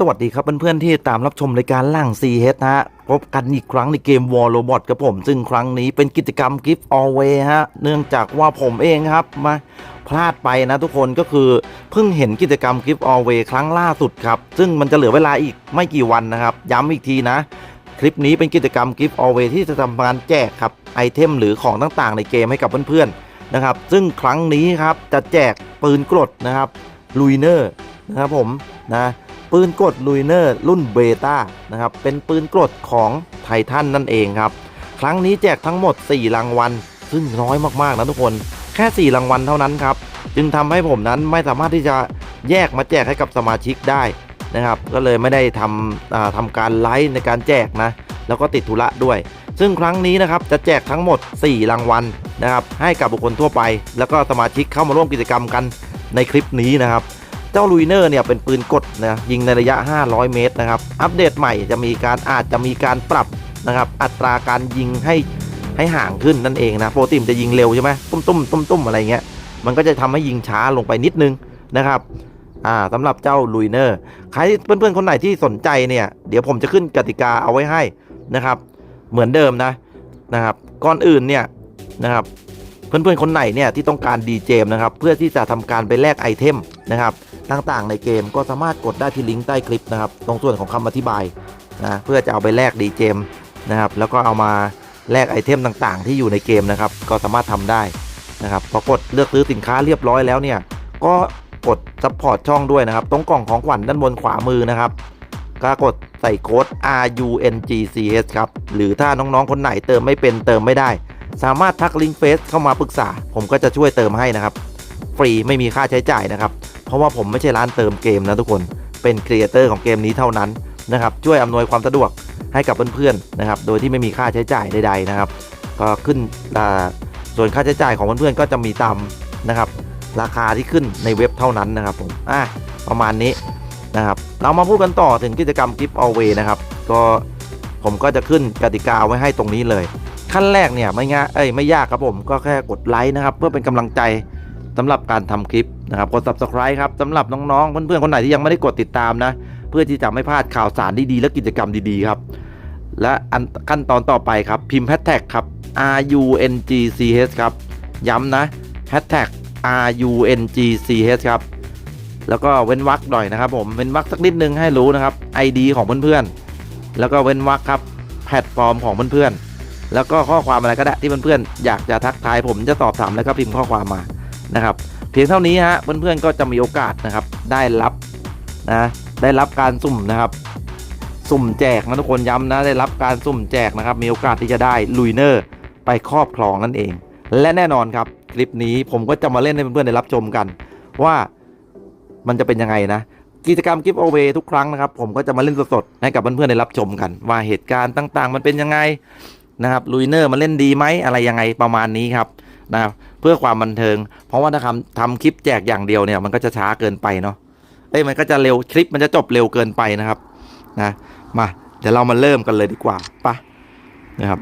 สวัสดีครับเพื่อนๆที่ตามรับชมรายการล่าง CH นะฮะพบกันอีกครั้งในเกม War Robot กับผม ซึ่งครั้งนี้เป็นกิจกรรม Gift Away ฮะ เนื่องจากว่าผมเองครับมาพลาดไปนะทุกคนก็คือเพิ่งเห็นกิจกรรม Gift Away ครั้งล่าสุดครับ ซึ่งมันจะเหลือเวลาอีกไม่กี่วันนะครับ ย้ำอีกทีนะ คลิปนี้เป็นกิจกรรม Gift Away ที่จะทำการแจกครับไอเทมหรือของต่างๆ ในเกมให้กับเพื่อนๆนะครับ ซึ่งครั้งนี้ครับจะแจกปืนกรดนะครับลุยเนอร์นะครับผมนะ ปืนกดลุยเนอร์รุ่นเบต้านะครับ เป็นปืนกดของไททันนั่นเองครับ ครั้งนี้แจกทั้งหมด 4 รางวัล ซึ่งน้อยมากๆนะทุกคน แค่ 4 รางวัลเท่านั้นครับ จึงทำให้ผมนั้นไม่สามารถที่จะแยกมาแจกให้กับสมาชิกได้นะครับ ก็เลยไม่ได้ทำทำการไลฟ์ในการแจกนะ แล้วก็ติดธุระด้วย ซึ่งครั้งนี้นะครับจะแจกทั้งหมด 4 รางวัลนะครับ ให้กับบุคคลทั่วไป แล้วก็สมาชิกเข้ามาร่วมกิจกรรมกันในคลิปนี้นะครับ จ้าลุยเนอร์เนี่ยเป็นปืนกดนะยิงในระยะ 500 เมตรนะครับ อัปเดตใหม่จะมีการอาจจะมีการปรับนะครับอัตราการยิงให้ให้ห่างขึ้นนั่นเองนะโปกติมันจะยิงเร็วใช่ไหมตุ้มตุ้มตุ้มตุ้มอะไรเงี้ยมันก็จะทำให้ยิงช้าลงไปนิดนึงนะครับอ่าสำหรับเจ้าลุยเนอร์ใครเพื่อนๆคนไหนที่สนใจเนี่ยเดี๋ยวผมจะขึ้นกติกาเอาไว้ให้นะครับ เหมือนเดิมนะนะครับ ก่อนอื่นเนี่ยนะครับ เพื่อนๆคนไหนเนี่ยที่ต้องการดีเจมนะครับเพื่อที่จะทำการไปแลกไอเทมนะครับต่างๆในเกมก็สามารถกดได้ที่ลิงก์ใต้คลิปนะครับตรงส่วนของคำอธิบายนะเพื่อจะเอาไปแลกดีเจมนะครับแล้วก็เอามาแลกไอเทมต่างๆ ที่อยู่ในเกมนะครับก็สามารถทำได้นะครับพอกดเลือกซื้อสินค้าเรียบร้อยแล้วเนี่ยก็กดซัพพอร์ตช่องด้วยนะครับตรงกล่องของขวัญด้านบนขวามือนะครับก็กดใส่โค้ด RUNGCS ครับหรือถ้าน้องๆคนไหนเติมไม่เป็นเติมไม่ได้ สามารถทักลิงก์เฟซเข้ามาปรึกษา ผมก็จะช่วยเติมให้นะครับ ฟรีไม่มีค่าใช้จ่ายนะครับ เพราะว่าผมไม่ใช่ร้านเติมเกมนะทุกคนเป็นครีเอเตอร์ของเกมนี้เท่านั้นนะครับช่วยอำนวยความสะดวกให้กับเพื่อนๆนะครับโดยที่ไม่มีค่าใช้จ่ายใดๆนะครับ ก็ขึ้นอ่ส่วนค่าใช้จ่ายของเพื่อนๆก็จะมีตามนะครับ ราคาที่ขึ้นในเว็บเท่านั้นนะครับผมอะประมาณนี้นะครับเรามาพูดกันต่อถึงกิจกรรม Gift Away นะครับก็ผมก็จะขึ้นกติกาไว้ให้ตรงนี้เลย ขั้นแรกเนี่ยไม่ง่ายเอ้ยไม่ยากครับผมก็แค่กดไลค์นะครับ เพื่อเป็นกำลังใจสำหรับการทำคลิปนะครับกด subscribe ครับสำหรับน้องๆ เพื่อนๆ คนไหนที่ยังไม่ได้กดติดตามนะ เพื่อที่จะไม่พลาดข่าวสารดีๆ และกิจกรรมดีๆ ครับ และอันขั้นตอนต่อไปครับ พิมพ์แฮชแท็กครับ R U N G C H ครับ ย้ำนะแฮชแท็ก R U N G C H ครับ แล้วก็เว้นวรรคหน่อยนะครับผมเว้นวรรคสักนิดนึงให้รู้นะครับ ID ของเพื่อนๆ แล้วก็เว้นวรรคครับแพลตฟอร์มของเพื่อนๆ แล้วก็ข้อความอะไรก็ได้ที่เพื่อนๆอยากจะทักทายผมจะตอบถามแล้วก็พิมพ์ข้อความมานะครับ เพียงเท่านี้ฮะเพื่อนๆก็จะมีโอกาสนะครับ ได้รับนะได้รับการสุ่มนะครับ สุ่มแจกนะทุกคนย้ำนะได้รับการสุ่มแจกนะครับ มีโอกาสที่จะได้ลุยเนอร์ไปครอบครองนั่นเอง และแน่นอนครับคลิปนี้ผมก็จะมาเล่นให้เพื่อนๆได้รับชมกัน ว่ามันจะเป็นยังไงนะกิจกรรมกิฟต์โอเวทุกครั้งนะครับ ผมก็จะมาเล่นสดๆให้กับเพื่อนๆได้รับชมกัน ว่าเหตุการณ์ต่าง ๆ มันเป็นยังไง นะครับลุยเนอร์มันเล่นดีไหมอะไรยังไงประมาณนี้ครับนะครับเพื่อความบันเทิง เพราะว่าถ้าทำทำคลิปแจกอย่างเดียวเนี่ยมันก็จะช้าเกินไปเนาะเอ้ยมันก็จะเร็วคลิปมันจะจบเร็วเกินไปนะครับนะมาเดี๋ยวเรามาเริ่มกันเลยดีกว่าปะนะครับ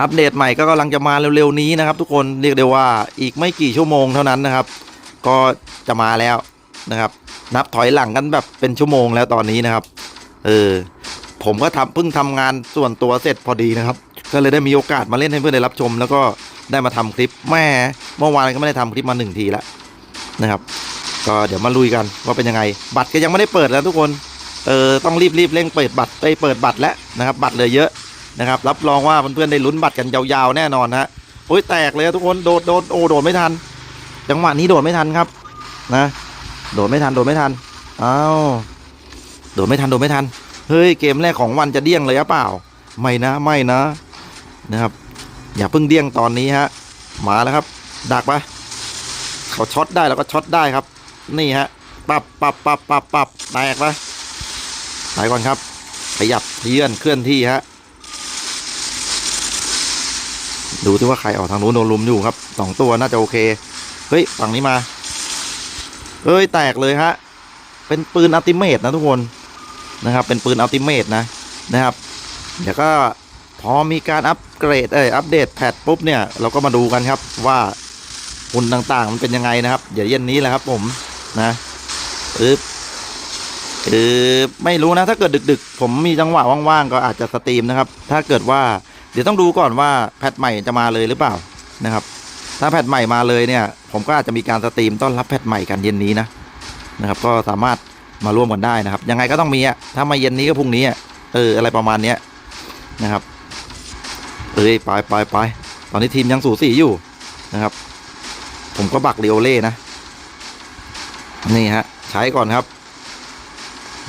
อัปเดตใหม่ก็กำลังจะมาเร็วๆนี้นะครับ ทุกคนเรียกได้ว่าอีกไม่กี่ชั่วโมงเท่านั้นนะครับ ก็จะมาแล้วนะครับ นับถอยหลังกันแบบเป็นชั่วโมงแล้วตอนนี้นะครับ เออ ผมก็ทำเพิ่งทำงานส่วนตัวเสร็จพอดีนะครับ ก็เลยได้มีโอกาสมาเล่นให้เพื่อนได้รับชม แล้วก็ได้มาทำคลิปแม่เมื่อวานก็ไม่ได้ทำคลิปมาหนึ่งทีแล้วนะครับ ก็เดี๋ยวมาลุยกันว่าเป็นยังไง บัตรก็ยังไม่ได้เปิดแล้วทุกคนเออต้องรีบรีบเร่งเปิดบัตรไปเปิดบัตรแล้วนะครับ บัตรเลือเยอะนะครับ รับรองว่าเพื่อนๆได้ลุ้นบัตรกันยาวๆแน่นอนฮะโอ้ยแตกเลยทุกคนโดดโดดโอ้โดดไม่ทัน จังหวะนี้โดดไม่ทันครับนะ โดดไม่ทันโดดไม่ทันอ้าวโดดไม่ทันโดดไม่ทัน เฮ้ยเกมแรกของวันจะเดี้ยงเลยหรือเปล่า ไม่นะไม่นะนะครับ อย่าเพิ่งเดี้ยงตอนนี้ฮะมาแล้วครับ ดักปะเขาช็อตได้แล้วก็ช็อตได้ครับ นี่ฮะปับปับปับปับปับแตกปะไปก่อนครับ ขยับเลื่อนเคลื่อนที่ฮะดูที่ว่าใครออกทางนู้นโดนลุมอยู่ครับสองตัวน่าจะโอเค เฮ้ยฝั่งนี้มาเอ้ยแตกเลยฮะ เป็นปืนอัติเมทนะทุกคน นะครับ เป็นปืนอัลติเมทนะนะครับ เดี๋ยวก็พอมีการอัปเกรดเอ้ยอัปเดตแพทปุ๊บเนี่ยเราก็มาดูกันครับว่าหุ่นต่างๆ มันเป็นยังไงนะครับ เดี๋ยวเย็นนี้แหละครับผมนะอึ๊บคือไม่รู้นะถ้าเกิดดึก ๆ ผมมีจังหวะว่างๆก็อาจจะสตรีมนะครับ ถ้าเกิดว่าเดี๋ยวต้องดูก่อนว่าแพทใหม่จะมาเลยหรือเปล่านะครับ ถ้าแพทใหม่มาเลยเนี่ย ผมก็อาจจะมีการสตรีมต้อนรับแพทใหม่กันเย็นนี้นะนะครับ ก็สามารถ มาร่วมกันได้นะครับ ยังไงก็ต้องมีอะถ้ามาเย็นนี้ก็พรุ่งนี้อะเอออะไรประมาณเนี้ยนะครับเอ้ยไปไปไปตอนนี้ทีมยังสูสีอยู่นะครับ ผมก็บักเรียวเล่นะนี่ฮะ ใช้ก่อนครับ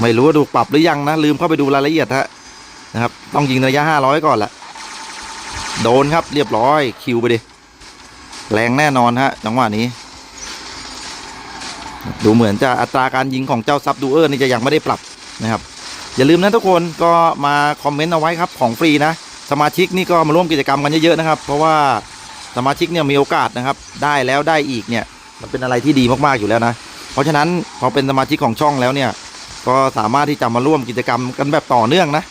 ไม่รู้ว่าดูปรับหรือยังนะ ลืมเข้าไปดูรายละเอียดฮะนะครับ ต้องยิงระยะห้าร้อยก่อนแหละโดนครับเรียบร้อยคิวไปดิแรงแน่นอนฮะจังหวะนี้ ดูเหมือนจะอัตราการยิงของเจ้าซับดูเออร์นี่จะยังไม่ได้ปรับนะครับ อย่าลืมนะทุกคนก็มาคอมเมนต์เอาไว้ครับของฟรีนะ สมาชิกนี่ก็มาร่วมกิจกรรมกันเยอะๆนะครับ เพราะว่าสมาชิกเนี่ยมีโอกาสนะครับ ได้แล้วได้อีกเนี่ยมันเป็นอะไรที่ดีมากๆอยู่แล้วนะ เพราะฉะนั้นพอเป็นสมาชิกของช่องแล้วเนี่ย ก็สามารถที่จะมาร่วมกิจกรรมกันแบบต่อเนื่องนะ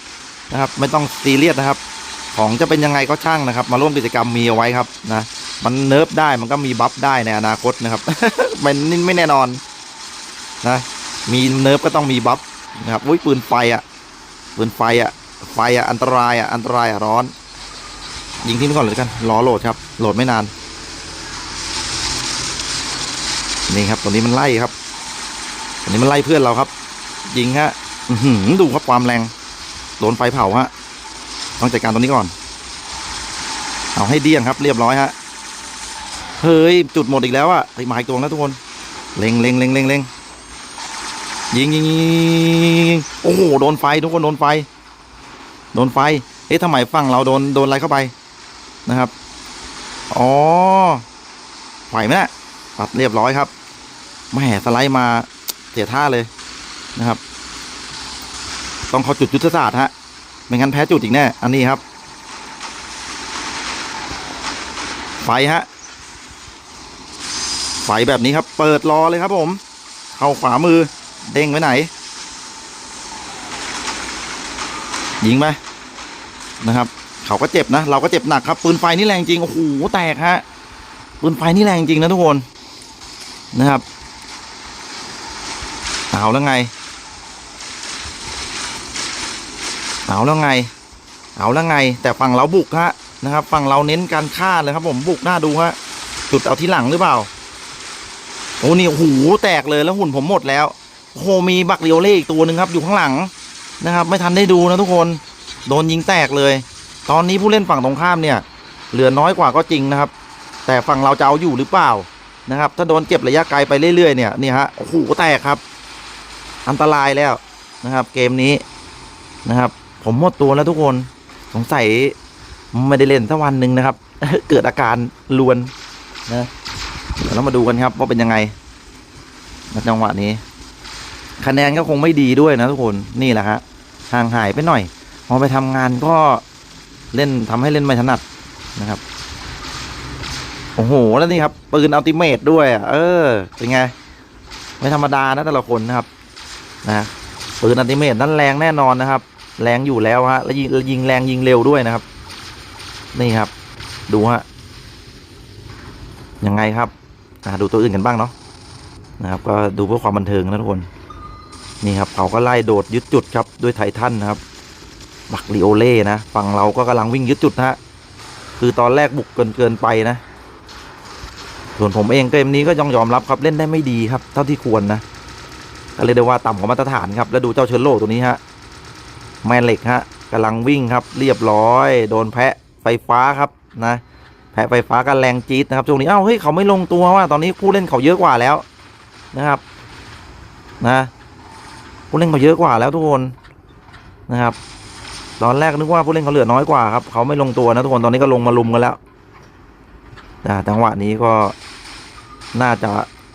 นะครับ ไม่ต้องซีเรียสนะครับ ของจะเป็นยังไงก็ช่างนะครับ มาร่วมกิจกรรมมีเอาไว้ครับนะ มันเนิร์ฟได้มันก็มีบัฟได้ในอนาคตนะครับ มันนี่ไม่แน่นอนนะ มีเนิร์ฟก็ต้องมีบัฟนะครับอุ้ยปืนไฟอะปืนไฟอะไฟอะอันตรายอะอันตรายอะร้อน ยิงทิ้งก่อนเลยกันรอโหลดครับ โหลดไม่นาน นี่ครับตัวนี้มันไล่ครับตัวนี้มันไล่เพื่อนเราครับ ยิงฮะหือดูครับความแรงโดนไฟเผาฮะต้องจัดการตรงนี้ก่อน เอาให้เดี้ยงครับ เรียบร้อยฮะ เฮ้ย จุดหมดอีกแล้วอะไปมาอีกตัวแล้วทุกคน เล็งเล็งเล็งเล็งเล็งยิงยิงยิงโอ้โห โดนไฟทุกคนโดนไฟ โดนไฟ เอ๊ะทำไมฝั่งเราโดนโดนอะไรเข้าไปนะครับ อ๋อไหวไหมนะตัดเรียบร้อยครับแหม่สไลด์มาเสียท่าเลยนะครับ ต้องเขาจุดยุทธศาสตร์ฮะ ไม่งั้นแพ้จุดอีกแน่ อันนี้ครับ ไฟฮะ ไฟแบบนี้ครับ เปิดรอเลยครับผม เข้าขวามือ เด้งไว้ไหน ยิงไหมนะครับ เขาก็เจ็บนะ เราก็เจ็บหนักครับ ปืนไฟนี่แรงจริง โอ้โห แตกฮะ ปืนไฟนี่แรงจริงนะทุกคน นะครับ เอาแล้วไง เอาแล้วไง เอาแล้วไง แต่ฝั่งเราบุกฮะนะครับ ฝั่งเราเน้นการฆ่าเลยครับผม บุกหน้าดูฮะจุดเอาที่หลังหรือเปล่า โอ้นี่โอ้โหแตกเลยแล้วหุ่นผมหมดแล้วโอ้โหมีบักเรียวเล่อีกตัวหนึ่งครับ อยู่ข้างหลังนะครับ ไม่ทันได้ดูนะทุกคน โดนยิงแตกเลย ตอนนี้ผู้เล่นฝั่งตรงข้ามเนี่ย เหลือน้อยกว่าก็จริงนะครับ แต่ฝั่งเราจะเอาอยู่หรือเปล่านะครับ ถ้าโดนเก็บระยะไกลไปเรื่อยๆเนี่ยนี่ฮะโอ้โหแตกครับ อันตรายแล้วนะครับ เกมนี้นะครับ ผมหมดตัวแล้วทุกคนสงสัยไม่ได้เล่นสักวันหนึ่งนะครับ เกิดอาการลวนนะ เดี๋ยวเรามาดูกันครับว่าเป็นยังไงในจังหวะนี้ คะแนนก็คงไม่ดีด้วยนะทุกคนนี่แหละฮะห่างหายไปหน่อยพอไปทำงานก็เล่นทำให้เล่นไม่ถนัดนะครับโอ้โหแล้วนี่ครับปืนอัลติเมตด้วยเออเป็นไง ไม่ธรรมดานะแต่ละคนนะครับนะปืนอัลติเมตนั้นแรงแน่นอนนะครับ แรงอยู่แล้วฮะแล้วยิงแล้วยิงแรงยิงเร็วด้วยนะครับ นี่ครับ ดูฮะยังไงครับ อ่าดูตัวอื่นกันบ้างเนาะนะครับ ก็ดูเพื่อความบันเทิงนะทุกคน นี่ครับเขาก็ไล่โดดยึดจุดครับด้วยไททันนะครับบักลิโอเล่นะฝั่งเราก็กำลังวิ่งยึดจุดนะฮะคือตอนแรกบุกเกินเกินไปนะ ส่วนผมเองเกมนี้ก็ยองยอมรับครับเล่นได้ไม่ดีครับ เท่าที่ควรนะก็เลยกได้ว่าต่ำกว่ามาตรฐานครับ แล้วดูเจ้าเชอร์โลตัวนี้ฮะแม่เหล็กฮะกำลังวิ่งครับ เรียบร้อย โดนแพะไฟฟ้าครับนะ แพะไฟฟ้ากันแรงจี๊ดนะครับช่วงนี้เอ้าเฮ้ยเขาไม่ลงตัวว่าตอนนี้ผู้เล่นเขาเยอะกว่าแล้วนะครับนะผู้เล่นเขาเยอะกว่าแล้วทุกคนนะครับ ตอนแรกนึกว่าผู้เล่นเขาเหลือน้อยกว่าครับเขาไม่ลงตัวนะทุกคนตอนนี้ก็ลงมาลุมกันแล้วแต่จังหวะนี้ก็น่าจะ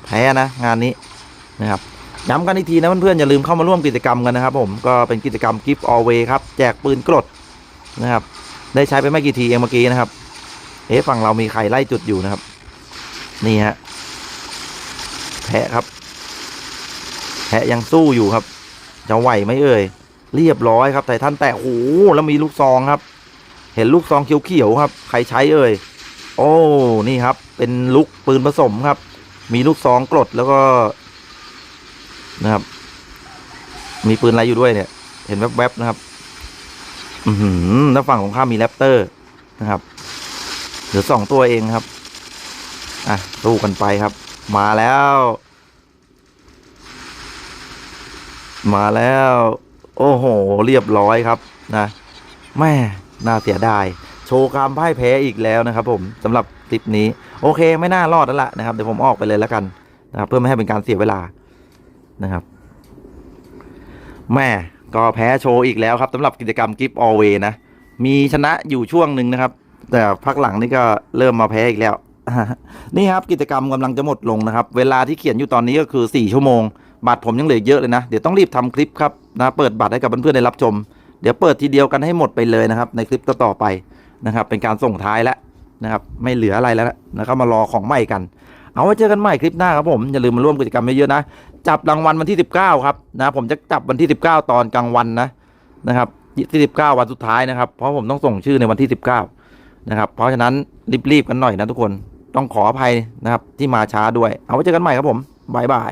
แพ้นะงานนี้นะครับย้ำกันอีกทีนะเพื่อนๆอย่าลืมเข้ามาร่วมกิจกรรมกันนะครับ ผมก็เป็นกิจกรรม Gift Always ครับแจกปืนกรดนะครับ ได้ใช้ไปไม่กี่ทีเองเมื่อกี้นะครับ เอ๊ะฝั่งเรามีใครไล่จุดอยู่นะครับ นี่ฮะแพะครับ แพะยังสู้อยู่ครับ จะไหวไหมเอ่ยเรียบร้อยครับไททันแตะโอ้โหแล้วมีลูกซองครับ เห็นลูกซองเขียวๆครับ ใครใช้เอ่ยโอ้นี่ครับ เป็นลูกปืนผสมครับ มีลูกซองกรดแล้วก็นะครับ มีปืนอะไรอยู่ด้วยเนี่ย เห็นแวบๆนะครับ อือหือแล้วฝั่งของข้ามีแรปเตอร์นะครับ ลือสองตัวเองครับ อะสู้กันไปครับ มาแล้ว มาแล้ว โอ้โห เรียบร้อยครับนะแม่น่าเสียดาย โชว์ความพ่ายแพ้อีกแล้วนะครับ ผมสำหรับคลิปนี้ โอเคไม่น่ารอดแล้วล่ะนะครับเดี๋ยวผมออกไปเลยแล้วกันนะครับเพื่อไม่ให้เป็นการเสียเวลานะครับ แม่ก็แพ้โชว์อีกแล้วครับสำหรับกิจกรรมกิฟต์ออเวนะ มีชนะอยู่ช่วงหนึ่งนะครับ แต่พักหลังนี่ก็เริ่มมาแพ้อีกแล้ว นี่ครับกิจกรรมกำลังจะหมดลงนะครับ เวลาที่เขียนอยู่ตอนนี้ก็คือ 4 ชั่วโมง บัตรผมยังเหลือเยอะเลยนะ เดี๋ยวต้องรีบทำคลิปครับนะเปิดบัตรให้กับเพื่อนๆได้รับชม เดี๋ยวเปิดทีเดียวกันให้หมดไปเลยนะครับ ในคลิปต่อๆไปนะครับ เป็นการส่งท้ายแล้วนะครับ ไม่เหลืออะไรแล้วนะแล้วก็มารอของใหม่กัน เอาไว้เจอกันใหม่คลิปหน้าครับผมอย่าลืมมาร่วมกิจกรรมเยอะๆนะจับรางวัลวันที่ 19 ครับนะผมจะจับวันที่ 19 ตอนกลางวันนะนะครับที่19 วันสุดท้ายนะครับเพราะผมต้องส่งชื่อในวันที่ 19 นะครับเพราะฉะนั้นรีบๆกันหน่อยนะทุกคนต้องขออภัยนะครับที่มาช้าด้วย เอาไว้เจอกันใหม่ครับผมบายบาย